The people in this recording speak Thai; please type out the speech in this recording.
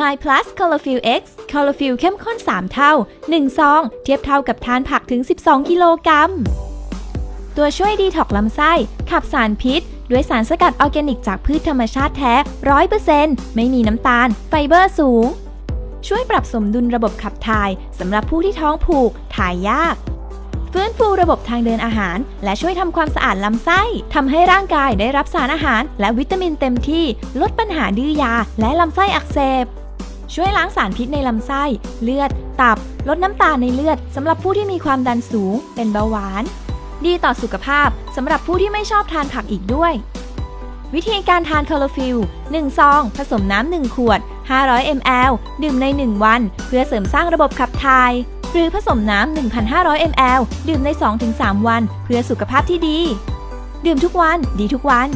My Plus Colorfill X Colorfill เข้มข้น 3 เท่า 1 ซอง เทียบเท่ากับทานผักถึง 12 กิโลกรัม ตัวช่วยดีท็อกลำไส้ ขับสารพิษ ด้วยสารสกัดออร์แกนิกจากพืชธรรมชาติแท้ 100%ไม่มีน้ำตาล ไฟเบอร์สูง ช่วยปรับสมดุลระบบขับถ่ายสำหรับผู้ที่ท้องผูก ถ่ายยาก ฟื้นฟูระบบทางเดินอาหาร และช่วยทำความสะอาดลำไส้ทำให้ร่างกายได้รับสารอาหาร และวิตามินเต็มที่ ลดปัญหาดื้อยา และลำไส้อักเสบ ช่วยล้างสารพิษในลำไส้ เลือด ตับ ลดน้ำตาลในเลือดสำหรับผู้ที่มีความดันสูง เป็นเบาหวาน ดีต่อสุขภาพสำหรับผู้ที่ไม่ชอบทานผักอีกด้วย วิธีการทานคลอโรฟิล1ซอง ผสมน้ำ1ขวด 500 ml ดื่มใน 1 วัน เพื่อเสริมสร้างระบบขับถ่าย หรือผสมน้ำ 1,500 ml ดื่มใน 2-3 วัน เพื่อสุขภาพที่ดี ดื่มทุกวัน ดีทุกวัน